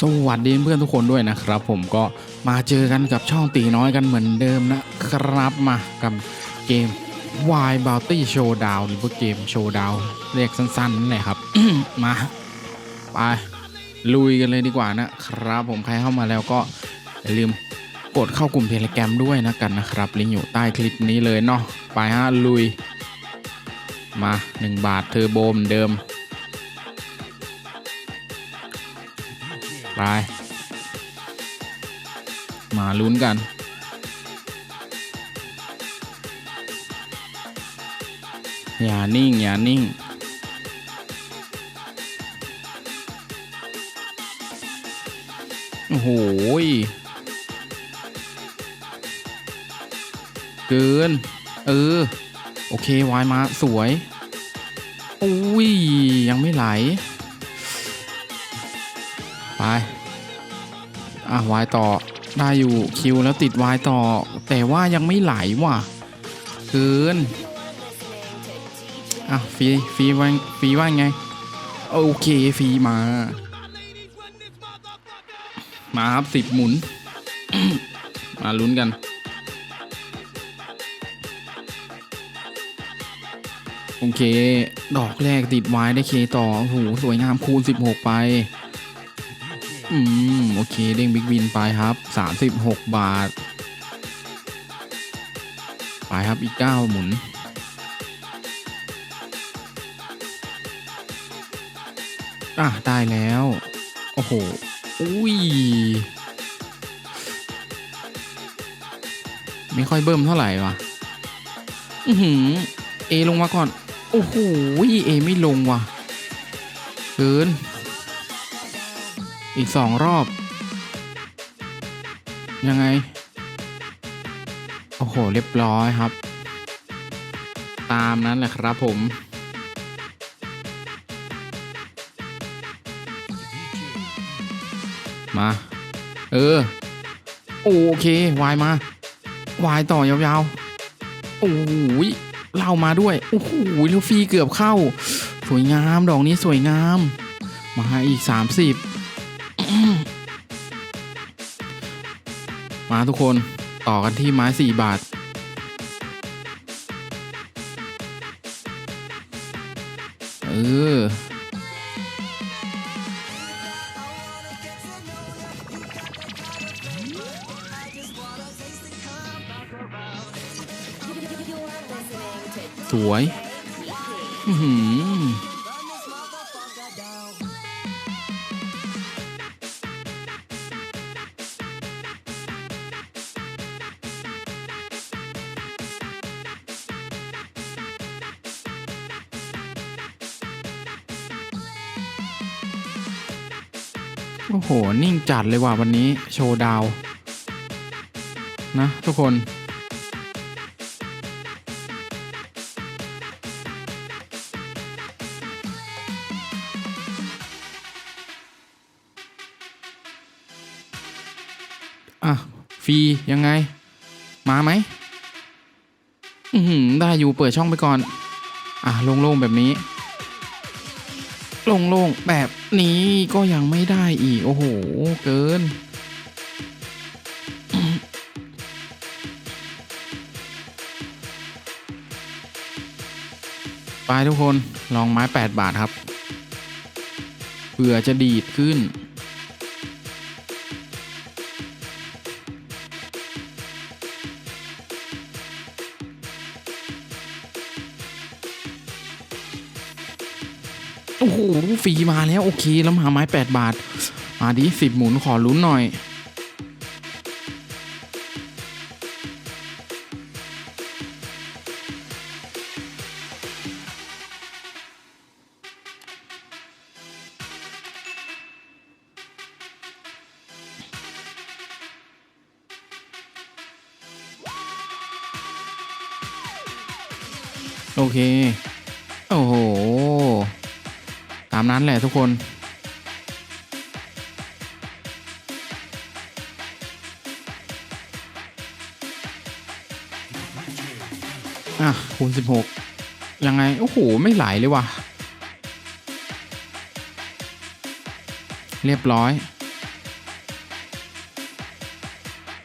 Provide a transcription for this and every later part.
สวัสดีเพื่อนทุกคนด้วยนะครับ ผมก็มาเจอกันกับช่องตีน้อยกันเหมือนเดิมนะครับมากับเกม Y Bounty Showdown หรือว่าเกม Showdown เรียกสั้นๆนั่นแหละครับ มาไปลุยกันเลยดีกว่านะครับ ผมใครเข้ามาแล้วก็อย่าลืมกดเข้ากลุ่มเทเลแกรมด้วยนะกันนะครับลิงก์อยู่ใต้คลิปนี้เลยเนาะไปฮะลุยมา 1 บาทเทอร์โบมเดิม ไป มาลุ้นกัน อย่านิ่ง อย่านิ่ง โอ้โหเกิน เออ โอเควายมาสวย อุ้ย ยังไม่ไหล ไป อะวายต่อ ได้อยู่คิวแล้วติดวายต่อ แต่ว่ายังไม่ไหลว่ะเกินอะฟีฟีว่าฟีว่าไง โอเคฟีมา มาครับสิบหมุน มาลุ้นกันโอเค ดอกแรกติดไว้ได้เคต่อ โอ้โห สวยงามคูณ 16 ไป อืม โอเค เด้งบิ๊กวินไปครับ 36 บาท ไปครับอีก 9 หมุน อะ ได้แล้ว โอ้โห อุ้ย ไม่ค่อยเบิ่มเท่าไหร่วะอือหือ เอลงมาก่อน โอ้โห เอไม่ลงว่ะเกิน อีกสองรอบ ยังไง โอ้โห เรียบร้อยครับ ตามนั้นแหละครับผม มา เออ โอเค วายมาวายต่อยาวๆ โอ้ยเล่ามาด้วย โอ้โหล้วฟรีเกือบเข้า สวยงาม ดอกนี้สวยงาม มาอีก 30 มาทุกคนต่อกันที่ไม้ 4 บาท เออ สวย อื้อ โอ้โห นิ่งจัดเลยว่ะวันนี้โชว์ดาว นะทุกคนอะฟรียังไง มาไหมอือหือได้อยู่เปิดช่องไปก่อน อะโล่งๆแบบนี้ โลงๆแบบนี้ก็ยังไม่ได้อีก โอ้โห เกิน ไปทุกคนลองไม้ 8 บาทครับเผื่อจะดีดขึ้น โอ้โหฟรีมาแล้วโอเคแล้วมาไม้ 8 บาท มาดิสิบหมุนขอลุ้นหน่อย โอเค โอ้โห นั้นแหละทุกคนอะคูณ16 ยังไง โอ้โห ไม่ไหลเลยว่ะ เรียบร้อย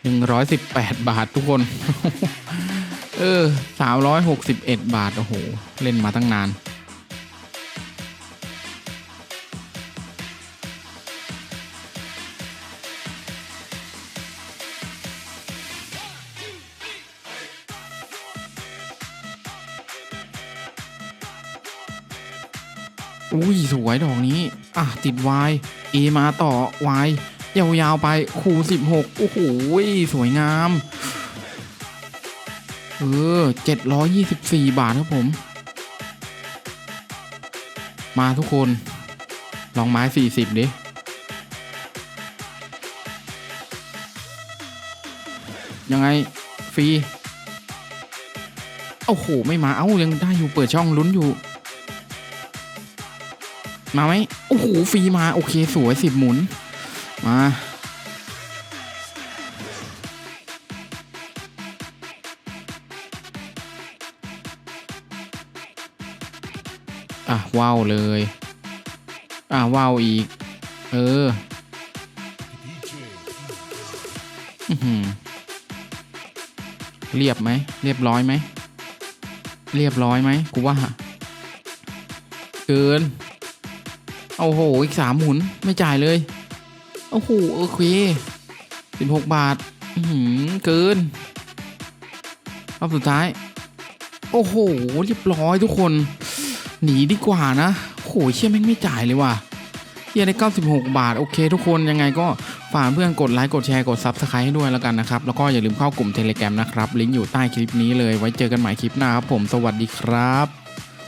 หนึ่งร้อยสิบแปดบาททุกคน เออสามร้อยหกสิบเอ็ดบาท โอ้โห เล่นมาตั้งนาน อุ้ยสวยดอกนี้ อะ ติดวายเอมาต่อวายยาวๆไปคูสิบหกโอ้โหสวยงาม เออเจ็ดร้อยยี่สิบสี่บาทครับผม มาทุกคน ลองไม้สี่สิบดิ ยังไง ฟรี โอ้โห ไม่มา เอ้า ยังได้อยู่เปิดช่องลุ้นอยู่ มาไหมโอ้โหฟรีมาโอเคสวยสิบหมุน มาอะว้าวเลย อะว้าวอีก เอออื้อหือเรียบไหม เรียบร้อยไหม เรียบร้อยไหมกูว่าเกิน โอ้โห อีกสามหมุน ไม่จ่ายเลย โอ้โหโอเคสิบหกบาทอือหือเกิน รอบสุดท้าย โอ้โห เรียบร้อยทุกคน หนีดีกว่านะ โหเชี่ยแม่งไม่จ่ายเลยว่ะเฮียได้ 96 บาท โอเค ทุกคนยังไงก็ฝากเพื่อนกดไลค์ กดแชร์ กด Subscribe ให้ด้วยแล้วกันนะครับ แล้วก็อย่าลืมเข้ากลุ่ม Telegram นะครับ ลิงก์อยู่ใต้คลิปนี้เลย ไว้เจอกันใหม่คลิปหน้าครับผม สวัสดีครับ